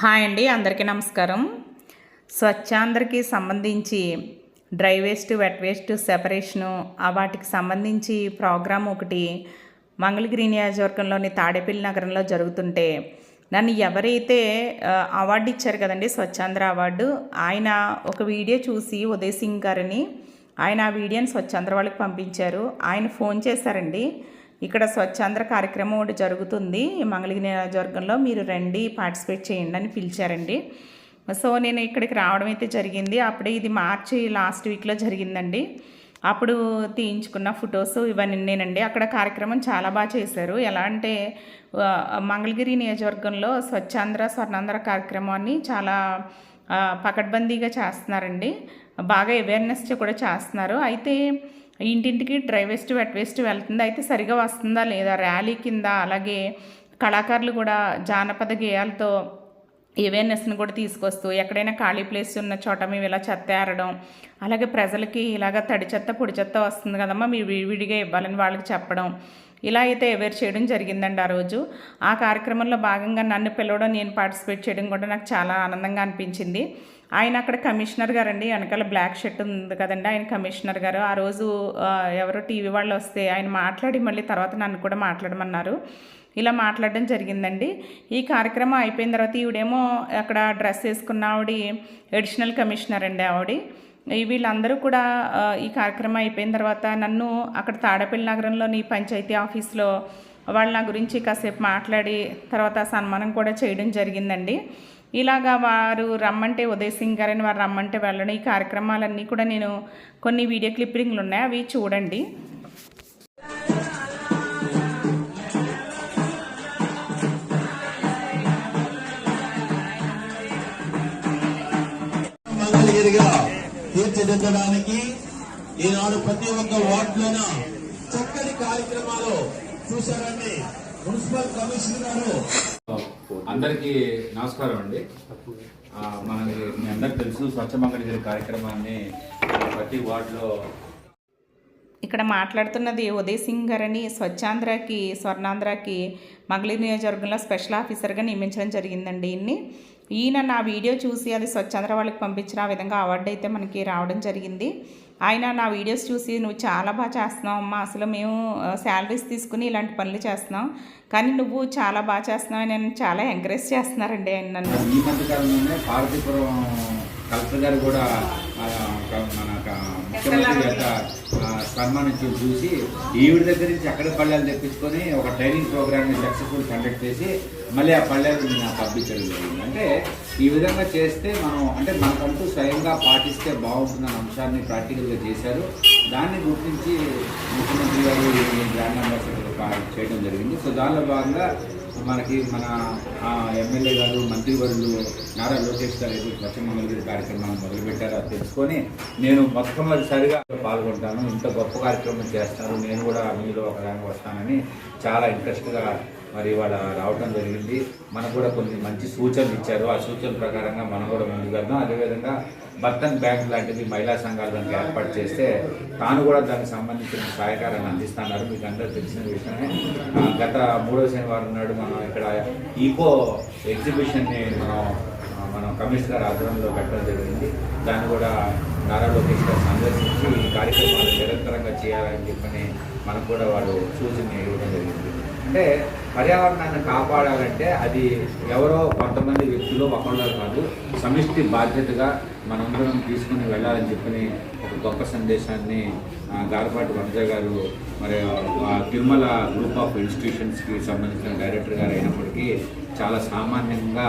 Hi అండి అందరికీ నమస్కారం. స్వచ్ఛాంధ్రకి సంబంధించి dry waste wet waste separation వాటికి సంబంధించి ప్రోగ్రాం ఒకటి మంగళగిరి నియోజకవర్గంలోని తాడేపల్లి నగరంలో జరుగుతుంటే నన్ను ఎవరైతే అవార్డు ఇచ్చారు కదండి స్వచ్ఛాంధ్ర అవార్డు ఆయన ఒక వీడియో చూసి ఉదయ్ సింగ్ గారని ఆయన ఆ వీడియోని స్వచ్ఛాంధ్ర వాళ్ళకి పంపించారు. ఆయన ఫోన్ చేశారండి. ఇక్కడ స్వచ్ఛాంధ్ర కార్యక్రమం ఒకటి జరుగుతుంది. మంగళగిరి నియోజకవర్గంలో మీరు రండి పార్టిసిపేట్ చేయండి అని పిలిచారండి. సో నేను ఇక్కడికి రావడం అయితే జరిగింది. అప్పుడే ఇది మార్చి లాస్ట్ వీక్లో జరిగిందండి. అప్పుడు తీయించుకున్న ఫొటోస్ ఇవన్నీ నేనండి. అక్కడ కార్యక్రమం చాలా బాగా చేశారు. ఎలా అంటే మంగళగిరి నియోజకవర్గంలో స్వచ్ఛాంధ్ర స్వర్ణాంధ్ర కార్యక్రమాన్ని చాలా పకడ్బందీగా చేస్తున్నారండి. బాగా అవేర్నెస్ కూడా చేస్తున్నారు. అయితే ఇంటింటికి డ్రై వేస్ట్ వెట్ వేస్ట్ వెళ్తుంది. అయితే సరిగా వస్తుందా లేదా? ర్యాలీ కింద అలాగే కళాకారులు కూడా జానపద గేయాలతో అవేర్నెస్ని కూడా తీసుకొస్తూ ఎక్కడైనా ఖాళీ ప్లేస్ ఉన్న చోట మేము ఇలా చెత్త ఏరడం అలాగే ప్రజలకి ఇలాగ తడి చెత్త పొడి చెత్త వస్తుంది కదమ్మా మీ విడివిడిగా ఇవ్వాలని వాళ్ళకి చెప్పడం ఇలా అయితే అవేర్ చేయడం జరిగిందండి ఆ రోజు. ఆ కార్యక్రమంలో భాగంగా నన్ను పిలవడం నేను పార్టిసిపేట్ చేయడం కూడా నాకు చాలా ఆనందంగా అనిపించింది. ఆయన అక్కడ కమిషనర్ గారండి. వెనకాల బ్లాక్ షర్ట్ ఉంది కదండి. ఆయన కమిషనర్ గారు. ఆ రోజు ఎవరో టీవీ వాళ్ళు వస్తే ఆయన మాట్లాడి మళ్ళీ తర్వాత నన్ను కూడా మాట్లాడమన్నారు. ఇలా మాట్లాడడం జరిగిందండి. ఈ కార్యక్రమం అయిపోయిన తర్వాత ఈవిడేమో అక్కడ డ్రెస్ వేసుకున్న ఆవిడ అడిషనల్ కమిషనర్ అండి ఆవిడ. వీళ్ళందరూ కూడా ఈ కార్యక్రమం అయిపోయిన తర్వాత నన్ను అక్కడ తాడపల్లి నగరంలోని పంచాయతీ ఆఫీస్లో వాళ్ళ నా గురించి కాసేపు మాట్లాడి తర్వాత సన్మానం కూడా చేయడం జరిగిందండి. ఇలాగా వారు రమ్మంటే ఉదయ్ సింగ్ గారని వారు రమ్మంటే వెళ్ళడం ఈ కార్యక్రమాలన్నీ కూడా నేను కొన్ని వీడియో క్లిప్పింగ్లు ఉన్నాయి. అవి చూడండి. తీర్చిదిద్దడానికి ఈనాడు ప్రతి ఒక్క వార్డులోన చక్కటి కార్యక్రమాలు చూశారండి. మున్సిపల్ కమిషనర్ గారు. అందరికీ నమస్కారం అండి. ఆ, మనకి మీ అందరికి తెలుసు స్వచ్ఛ మంగళగిరి కార్యక్రమాన్ని ప్రతి వార్డులో ఇక్కడ మాట్లాడుతున్నది ఉదయ్ సింగ్ గారని స్వచ్ఛాంధ్రకి స్వర్ణాంధ్రకి మంగళూరు నియోజకవర్గంలో స్పెషల్ ఆఫీసర్గా నియమించడం జరిగిందండి ఈయన్ని ఈయన నా వీడియో చూసి అది స్వచ్ఛాంధ్ర వాళ్ళకి పంపించిన ఆ విధంగా అవార్డు అయితే మనకి రావడం జరిగింది. ఆయన నా వీడియోస్ చూసి నువ్వు చాలా బాగా చేస్తున్నావు అమ్మా. అసలు మేము శాలరీస్ తీసుకుని ఇలాంటి పనులు చేస్తున్నాం. కానీ నువ్వు చాలా బాగా చేస్తున్నావు. అని నన్ను చాలా ఎంకరేజ్ చేస్తున్నారండి ఆయన నన్ను. ఈ మధ్య కాలంలోనే పార్వతీపురం కలెక్టర్ గారు కూడా మన ముఖ్యమంత్రి యొక్క చూసి ఈవిడ దగ్గర నుంచి అక్కడ పళ్ళాలు తెప్పించుకొని ఒక ట్రైనింగ్ ప్రోగ్రామ్ని సక్సెస్ఫుల్ కండక్ట్ చేసి మళ్ళీ ఆ పళ్ళాలు నాకు పంపించడం జరిగింది. అంటే ఈ విధంగా చేస్తే మనం అంటే మనకంటూ స్వయంగా పాటిస్తే బాగుంటుందన్న అంశాన్ని ప్రాక్టికల్గా చేశారు. దాన్ని గుర్తించి ముఖ్యమంత్రి గారు బ్రాండ్ అంబాసిడర్ చేయడం జరిగింది. సో దానిలో భాగంగా మనకి మన ఎమ్మెల్యే గారు మంత్రివర్యులు నారా లోకేష్ గారు ఏదో స్వచ్ఛ కార్యక్రమాన్ని మొదలుపెట్టారో అది తెలుసుకొని నేను మొట్టమొదటిసారిగా పాల్గొంటాను. ఇంత గొప్ప కార్యక్రమం చేస్తారు. నేను కూడా మీలో ఒకదానికి వస్తానని చాలా ఇంట్రెస్ట్గా మరి వాళ్ళ రావడం జరిగింది. మనకు కూడా కొన్ని మంచి సూచనలు ఇచ్చారు. ఆ సూచనల ప్రకారంగా మనం కూడా ముందుకు వెళ్దాం. అదేవిధంగా బర్తన్ బ్యాంక్ లాంటిది మహిళా సంఘాలు దానికి ఏర్పాటు చేస్తే తాను కూడా దానికి సంబంధించిన సహాయకారాన్ని అందిస్తున్నారు మీకు అందరూ తెలిసిన విషయమే. గత మూడో శనివారం నాడు మనం ఇక్కడ ఈకో ఎగ్జిబిషన్ని మనం మనం కమిషనర్ గారి ఆధ్వర్యంలో పెట్టడం జరిగింది. దాన్ని కూడా నారా లోకేష్ గారు సందర్శించి ఈ కార్యక్రమాలు నిరంతరంగా చేయాలని చెప్పని మనకు కూడా వాళ్ళు సూచన ఇవ్వడం జరిగింది. అంటే పర్యావరణాన్ని కాపాడాలంటే అది ఎవరో కొంతమంది వ్యక్తులు ఒకళ్ళు కాదు సమిష్టి బాధ్యతగా మనందరం తీసుకుని వెళ్ళాలని చెప్పని ఒక గొప్ప సందేశాన్ని గారపాటి వనజ గారు మరి తిరుమల గ్రూప్ ఆఫ్ ఇన్స్టిట్యూషన్స్కి సంబంధించిన డైరెక్టర్ గారు అయినప్పటికీ చాలా సామాన్యంగా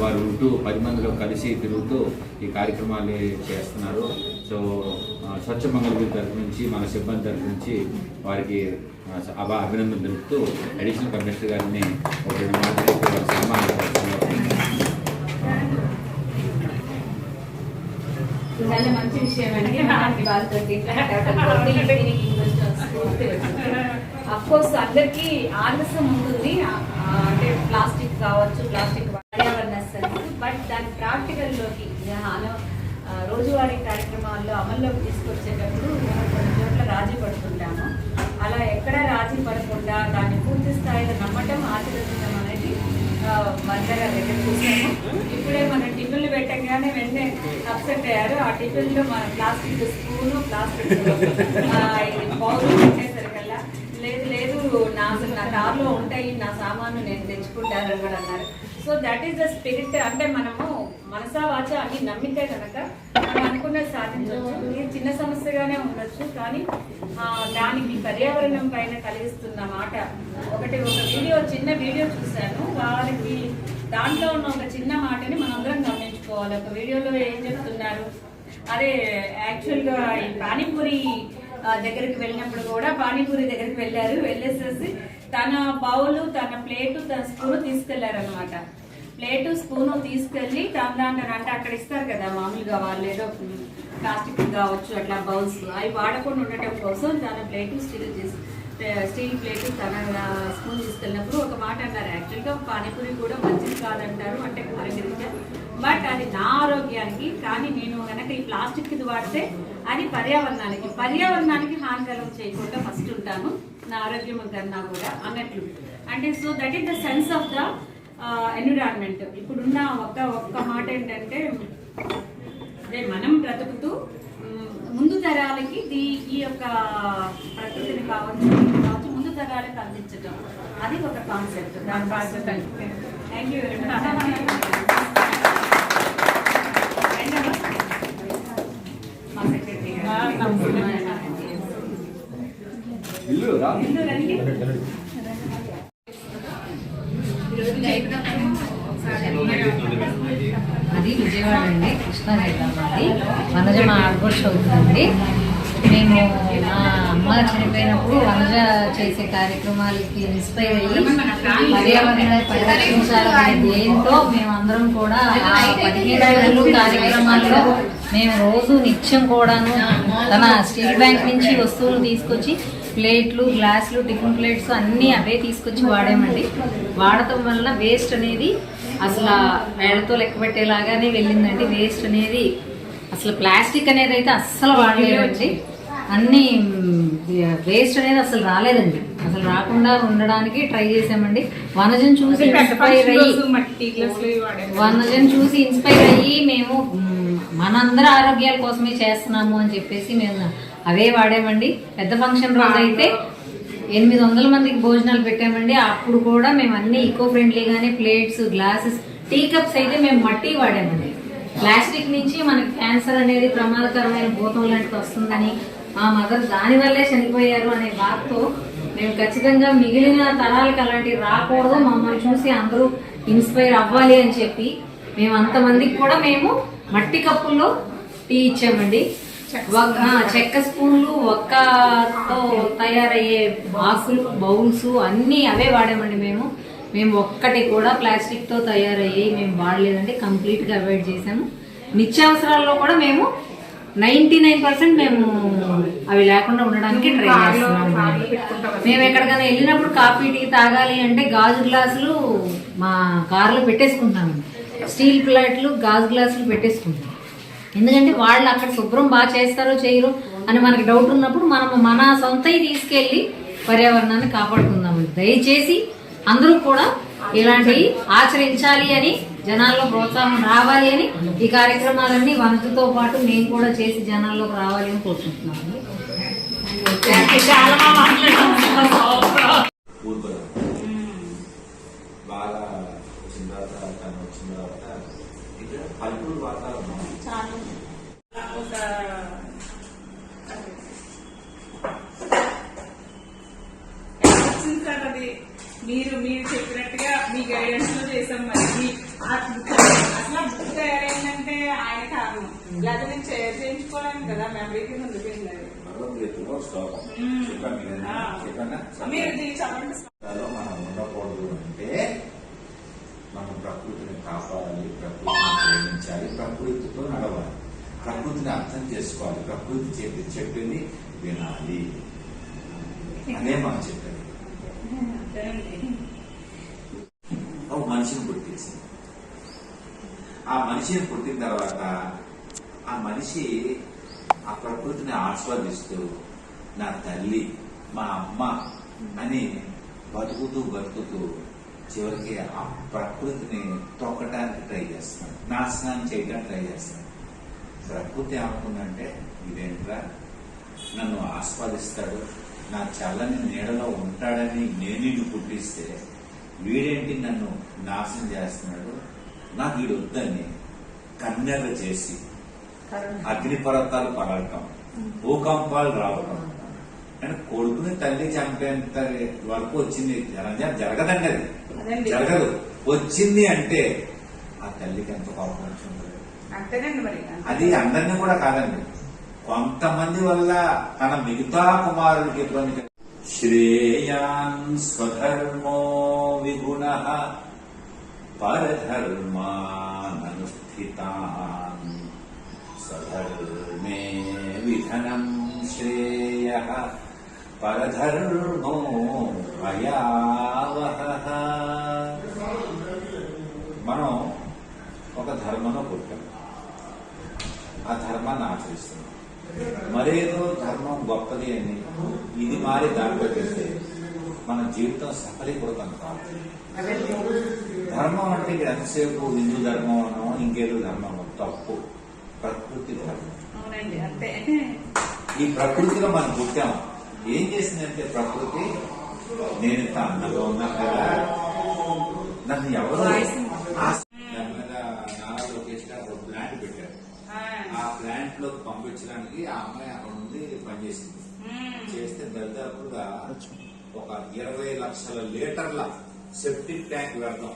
వారు ఉంటూ పది మందిలో కలిసి తిరుగుతూ ఈ కార్యక్రమాలు చేస్తున్నారు. సో స్వచ్ఛ మంగళగిరి తరఫు నుంచి మన సిబ్బంది తరఫు నుంచి వారికి అభా అభినందన తెలుపుతూ అడిషనల్ కమిషనర్ గారిని ఒక రెండు మాటలు చాలా మంచి విషయం అండి అలాంటి వాళ్ళతో అఫ్ కోర్స్ అందరికి ఆలస్యం ఉంటుంది. అంటే ప్లాస్టిక్ కావచ్చు ప్లాస్టిక్ పర్యావరణస్ బట్ దాని ప్రాక్టికల్లోకి రోజువారీ కార్యక్రమాల్లో అమల్లోకి తీసుకొచ్చేటప్పుడు మేము కొన్ని చోట్ల రాజీ పడుతుంటాము. అలా ఎక్కడ రాజీ పడకుండా దాన్ని పూర్తి స్థాయిలో నమ్మటం ఆచరించడం అనేది మందగా దగ్గర చూసాము. ఇప్పుడే మన టిఫిన్లు పెట్టగానే వెంటనే అప్సెట్ అయ్యారు. ఆ టిఫిన్లో మన ప్లాస్టిక్ స్పూను ప్లాస్టిక్ బౌల్ పెట్టేసరికల్లా లేదు లేదు నా అసలు నా కార్లో ఉంటాయి నా సామాను నేను తెచ్చుకుంటాను కూడా అన్నారు. So that is the spirit అంటే మనము మనసా వాచ అన్ని నమ్మితే కనుక మనం అనుకున్నది సాధించవచ్చు. ఇది చిన్న సమస్యగానే ఉండొచ్చు కానీ దానికి పర్యావరణం పైన కలిగిస్తున్న మాట. ఒకటి ఒక వీడియో చిన్న వీడియో చూశాను. వాళ్ళకి దాంట్లో ఉన్న ఒక చిన్న మాటని మనందరం గమనించుకోవాలి. ఒక వీడియోలో ఏం చెప్తున్నారు? అదే యాక్చువల్గా ఈ పానీపూరి దగ్గరికి వెళ్ళినప్పుడు కూడా పానీపూరి దగ్గరికి వెళ్ళారు. వెళ్ళేసేసి తన బౌలు తన ప్లేటు తన స్పూన్ తీసుకెళ్ళారు అనమాట ప్లేటు స్పూను తీసుకెళ్ళి తన అంటే అక్కడ ఇస్తారు కదా మామూలుగా వాళ్ళు ఏదో ప్లాస్టిక్ కావచ్చు అట్లా బౌల్స్ అవి వాడకుండా ఉండటం కోసం తన ప్లేటు స్టీల్ చేసి స్టీల్ ప్లేట్ తన స్పూన్ తీసుకెళ్ళినప్పుడు ఒక మాట అన్నారు. యాక్చువల్గా పానీపూరి కూడా మంచిది కాదంటారు అంటే ఆరోగ్యరీత్యా బట్ అది నా ఆరోగ్యానికి కానీ నేను కనుక ఈ ప్లాస్టిక్ ఇది వాడితే అది పర్యావరణానికి పర్యావరణానికి హానికరం చేయకుండా ఫస్ట్ ఉంటాను. నా ఆరోగ్యం కన్నా కూడా అన్నట్లు. అంటే so that is the sense of the environment. ఇప్పుడున్న ఒక్క ఒక్క మాట ఏంటంటే అదే మనం బ్రతుకుతూ ముందు తరాలకి దీ- ఈ యొక్క ప్రకృతిని కావచ్చు కావచ్చు ముందు తరాలకు అందించడం అది ఒక కాన్సెప్ట్ దాని బాధ్యత థ్యాంక్ యూ వెరీ మా సెక్రటరీ కృష్ణా జిల్లా మాది వనజ మా ఆడపడుచు అవుతుందండి. మేము మా అమ్మ చనిపోయినప్పుడు వనజ చేసే కార్యక్రమాలకి ఇన్స్పైర్ అయ్యి పర్యావరణ పరిరక్షించాలనే ధ్యేయంతో మేమందరం కూడా ఆ పదిహేను కార్యక్రమాల్లో మేము రోజు నిత్యం కూడాను తన స్టీల్ బ్యాంక్ నుంచి వస్తువులు తీసుకొచ్చి ప్లేట్లు గ్లాసులు టిఫిన్ ప్లేట్స్ అన్నీ అవే తీసుకొచ్చి వాడామండి. వాడటం వల్ల వేస్ట్ అనేది అసలు వేళతో లెక్క పెట్టేలాగానే వెళ్ళిందండి. వేస్ట్ అనేది అసలు ప్లాస్టిక్ అనేది అయితే అస్సలు వాడలేదండి. అన్ని వేస్ట్ అనేది అసలు రాలేదండి. అసలు రాకుండా ఉండడానికి ట్రై చేసామండి వనజన్ చూసి ఇన్స్పైర్ అయ్యి వనజన్ చూసి ఇన్స్పైర్ అయ్యి మేము మనందరి ఆరోగ్యాల కోసమే చేస్తున్నాము అని చెప్పేసి మేము అవే వాడామండి. పెద్ద ఫంక్షన్ రోజు అయితే ఎనిమిది వందల మందికి భోజనాలు పెట్టామండి. అప్పుడు కూడా మేము అన్ని ఈకో ఫ్రెండ్లీగానే ప్లేట్స్ గ్లాసెస్ టీ కప్స్ అయితే మేము మట్టి వాడామండి. ప్లాస్టిక్ నుంచి మనకి క్యాన్సర్ అనేది ప్రమాదకరమైన భూతం లాంటిది వస్తుందని మా మదర్ దాని వల్లే చనిపోయారు అనే బాధతో మేము ఖచ్చితంగా మిగిలిన తరాలకు అలాంటివి రాకూడదు. మమ్మల్ని చూసి అందరూ ఇన్స్పైర్ అవ్వాలి అని చెప్పి మేము అంతమందికి కూడా మేము మట్టి కప్పుల్లో టీ ఇచ్చామండి. చెక్క స్పూన్లు ఒక్కతో తయారయ్యే బాక్సులు బౌల్స్ అన్నీ అవే వాడామండి మేము. మేము ఒక్కటి కూడా ప్లాస్టిక్తో తయారయ్యి మేము వాడలేదంటే కంప్లీట్గా అవాయిడ్ చేసాము నిత్యావసరాల్లో కూడా మేము నైన్టీ నైన్ పర్సెంట్ మేము అవి లేకుండా ఉండడానికి ట్రై చేస్తున్నాము మేము ఎక్కడికైనా వెళ్ళినప్పుడు కాఫీ టీ తాగాలి అంటే గాజు గ్లాసులు మా కారులో పెట్టేసుకుంటామండి. స్టీల్ ప్లేట్లు గాజు గ్లాసులు పెట్టేసుకుంటాం. ఎందుకంటే వాళ్ళు అక్కడ శుభ్రం బాగా చేస్తారో చేయరు అని మనకి డౌట్ ఉన్నప్పుడు మనం మన సొంతవి తీసుకెళ్ళి పర్యావరణాన్ని కాపాడుకుందామండి దయచేసి అందరూ కూడా ఇలాంటివి ఆచరించాలి అని జనాల్లో ప్రోత్సాహం రావాలి అని ఈ కార్యక్రమాలన్నీ వనరుతో పాటు మేము కూడా చేసి జనాల్లోకి రావాలి అని కోరుకుంటున్నాము ఊరుకోదు బాగా వచ్చిన తర్వాత తను వచ్చిన తర్వాత ఇక్కడ పల్లెటూరు వాతావరణం ఒక వచ్చింది సార్ అది మీరు మీరు చెప్పినట్టుగా మీ గైడెన్స్లో చేసాం మరి అసలు ఆ బుక్ తయారైందంటే ఆయన కారణం లేకపోతే నేను చే- చేయించుకోలేను కదా మెమరీకి ఉండిపోయింది అది భగవద్గీతలో శ్లోకం మ్మ్. చెప్పాను కదా? లో మనం ఉండకూడదు అంటే మనం ప్రకృతిని కాపాడాలి ప్రకృతిని ప్రేమించాలి ప్రకృతితో నడవాలి. ప్రకృతిని అర్థం చేసుకోవాలి. ప్రకృతి చెప్పి చెప్పింది వినాలి. అనే మనం చెప్పాలి ఒక మనిషిని పుట్టించింది. ఆ మనిషిని పుట్టిన తర్వాత ఆ మనిషి ఆ ప్రకృతిని ఆస్వాదిస్తూ నా తల్లి మా అమ్మ అని బతుకుతూ బతుకుతూ చివరికి ఆ ప్రకృతిని తొక్కడానికి ట్రై చేస్తున్నాడు. నాశనాన్ని చేయడానికి ట్రై చేస్తున్నాడు. ప్రకృతి ఏమనుకుందంటే ఇదేంట్రా? నన్ను ఆస్వాదిస్తాడు. నా చల్లని నీడలో ఉంటాడని నేను పుట్టిస్తే వీడేంటి నన్ను నాశనం చేస్తున్నాడు? నాకు వీడు వద్దని కన్నెర చేసి అగ్నిపర్వతాలు పగలటం భూకంపాలు రావటం. అంటే కొడుకుని తల్లి చంపేంత వరకు వచ్చింది. జర- జరగదండి అది. జరగదు. వచ్చింది అంటే ఆ తల్లికి ఎంత కోపం వచ్చి ఉంటుంది అంతేనండి మరి. అది అందరినీ కూడా కాదండి. కొంతమంది వల్ల తన మిగతా కుమారుడికి ఇబ్బంది శ్రేయాన్ స్వధర్మో విగుణ పరధర్మాననుష్ఠితాన్ స్వధర్మే విధనం శ్రేయ పరధర్మో భయావహ మనం ఒక ధర్మను పుట్టాం. ఆ ధర్మాన్ని ఆచరిస్తున్నాం. మరేదో ధర్మం గొప్పది అని ఇది మారి దాంట్లో పెడితే మన జీవితం సఫలీకృతం కాదు ధర్మం అంటే ఇక్కడ ఎంతసేపు హిందూ ధర్మం అనో ఇంకేదో ధర్మం తప్పు ప్రకృతి ధర్మం. ఈ ప్రకృతిలో మనం పుట్టాం. ఏం చేసిందంటే ప్రకృతి నేను ఇంత అందంగా ఉన్నాను కదా నన్ను ఎవరు ఆశ- దాని మీద నారా లోకేష్ గారు ఒక ప్లాంట్ పెట్టారు. ఆ. ప్లాంట్లో పంపించడానికి ఆ అమ్మాయి అక్కడ నుండి పనిచేసింది. చేస్తే దరిదాపుగా ఒక ఇరవై లక్షల లీటర్ల సెప్టిక్ ట్యాంక్ వ్యర్థం